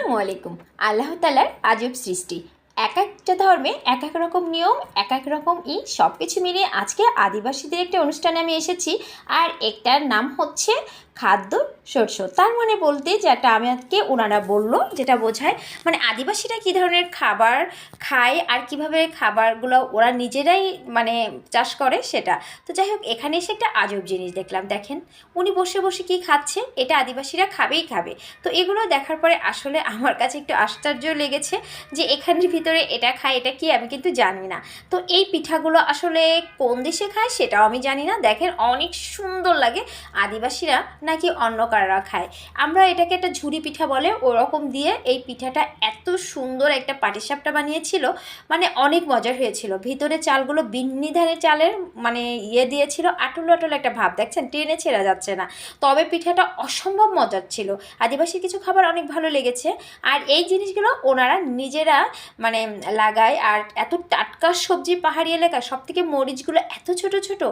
আসসালামু আলাইকুম। আল্লাহ তালার আজব সৃষ্টি। এক একটা ধর্মে এক এক রকম নিয়ম, এক এক রকম ই সব কিছু মিলিয়ে আজকে আদিবাসীদের একটা অনুষ্ঠানে আমি এসেছি। আর একটার নাম হচ্ছে খাদ্য শস্য তার মানে বলতে যেটা আমি আজকে ওনারা বলল, যেটা বোঝায় মানে আদিবাসীরা কী ধরনের খাবার খায় আর কীভাবে খাবারগুলো ওরা নিজেরাই মানে চাষ করে সেটা। তো যাই হোক, এখানে এসে একটা আজব জিনিস দেখলাম, দেখেন। উনি বসে বসে কি খাচ্ছে? এটা আদিবাসীরা খাবেই খাবে। তো এগুলো দেখার পরে আসলে আমার কাছে একটু আশ্চর্য লেগেছে যে এখানের ভিতরে এটা খায়, এটা কি, আমি কিন্তু জানি না। তো এই পিঠাগুলো আসলে কোন দেশে খায় সেটাও আমি জানি না। দেখেন, অনেক সুন্দর লাগে। আদিবাসীরা নাকি অন্য কাররা খায়? আমরা এটাকে একটা ঝুড়ি পিঠা বলে ওরকম দিয়ে এই পিঠাটা এত সুন্দর একটা পাটিসাপটা বানিয়েছিল মানে অনেক মজার হয়েছিল। ভিতরে চালগুলো বিন্নি ধানের চালের মানে ইয়ে দিয়েছিল, আটল আটল একটা ভাব। দেখছেন, টেনে ছেঁড়া যাচ্ছে না। তবে পিঠাটা অসম্ভব মজার ছিল। আদিবাসী কিছু খাবার অনেক ভালো লেগেছে। আর এই জিনিসগুলো ওনারা নিজেরা মানে লাগায়। আর এত টাটকা সবজি পাহাড়ি এলাকা সব থেকে মরিচগুলো এত ছোট ছোট।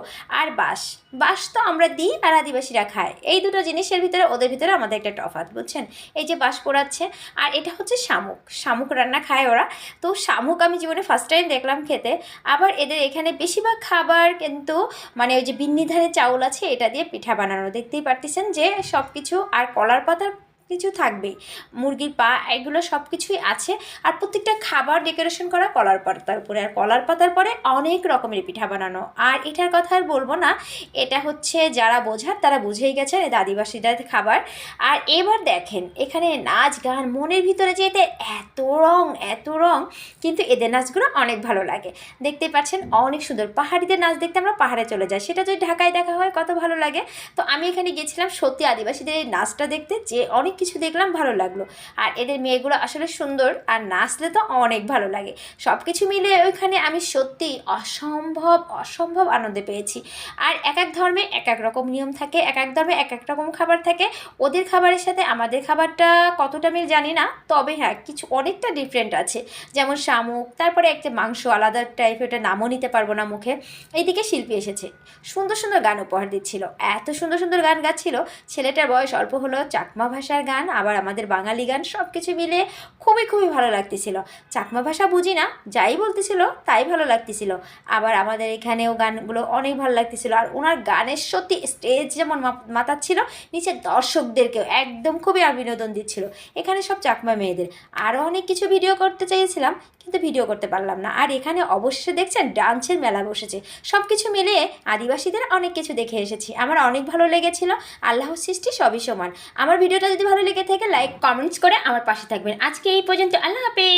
আর বাঁশ বাঁশ তো আমরা দিই আর আদিবাসীরা খায়। এই দুটো জিনিসের ভিতরে ওদের ভিতরে আমাদের একটা তফাৎ, বুঝছেন? এই যে বাস পোড়াচ্ছে, আর এটা হচ্ছে শামুক। শামুক রান্না খায় ওরা। তো শামুক আমি জীবনে ফার্স্ট টাইম দেখলাম খেতে। আবার এদের এখানে বেশিরভাগ খাবার কিন্তু মানে ওই যে বিন্নিধারে চাউল আছে, এটা দিয়ে পিঠা বানানো। দেখতেই পারতেছেন যে সব কিছু আর কলার পাতার কিছু থাকবেই। মুরগির পা, এগুলো সব কিছুই আছে। আর প্রত্যেকটা খাবার ডেকোরেশন করা কলার পাতার উপরে। আর কলার পাতার পরে অনেক রকমের পিঠা বানানো। আর এটার কথা আর বলব না। এটা হচ্ছে যারা বোঝার, তারা বুঝেই গেছেন এটা আদিবাসীদের খাবার। আর এবার দেখেন, এখানে নাচ গান, মনের ভিতরে যেতে এত রং এত রং, কিন্তু এদের নাচগুলো অনেক ভালো লাগে। দেখতে পাচ্ছেন, অনেক সুন্দর। পাহাড়িদের নাচ দেখতে আমরা পাহাড়ে চলে যাই। সেটা যদি ঢাকায় দেখা হয়, কত ভালো লাগে। তো আমি এখানে গেছিলাম সত্যি আদিবাসীদের এই নাচটা দেখতে, যে অনেক কিছু দেখলাম, ভালো লাগল। আর এদের মেয়েগুলো আসলে সুন্দর, আর নাচলে তো অনেক ভালো লাগে। সব কিছু মিলে ওইখানে আমি সত্যি অসম্ভব অসম্ভব আনন্দে পেয়েছি। আর এক এক ধর্মে এক এক রকম নিয়ম থাকে, এক এক ধর্মে এক এক রকম খাবার থাকে। ওদের খাবারের সাথে আমাদের খাবারটা কতটা মিল জানি না, তবে হ্যাঁ কিছু অনেকটা ডিফারেন্ট আছে। যেমন শামুক, তারপরে একটা মাংস আলাদা টাইপ ওটা নামও নিতে পারব না মুখে। এইদিকে শিল্পী এসেছে। সুন্দর সুন্দর গান উপহার দিচ্ছিল। এত সুন্দর সুন্দর গান গাচ্ছিল, ছেলেটার বয়স অল্প হলো চাকমা ভাষার গান, আবার আমাদের বাঙালি গান সব কিছু মিলে খুবই খুবই ভালো লাগতেছিল। চাকমা ভাষা বুঝি না, যাই বলতেছিল তাই ভালো লাগতেছিল। আবার আমাদের এখানেও গানগুলো অনেক ভালো লাগতেছিল। আর ওনার গানের সত্যি স্টেজ যেমন মাতাচ্ছিল নিচে দর্শকদেরকেও একদম খুবই বিনোদন দিচ্ছিল। এখানে সব চাকমা মেয়েদের। আরও অনেক কিছু ভিডিও করতে চেয়েছিলাম, কিন্তু ভিডিও করতে পারলাম না। আর এখানে অবশ্যই দেখছেন, ডান্সের মেলা বসেছে। সব কিছু মিলিয়ে আদিবাসীদের অনেক কিছু দেখে এসেছি। আমার অনেক ভালো লেগেছিল। আল্লাহ সৃষ্টি সবই সমান। আমার ভিডিওটা যদি ভালো লেগে থাকে লাইক কমেন্টস করে আমার পাশে থাকবেন। আজকে এই পর্যন্ত আল্লাহ হাফেজ!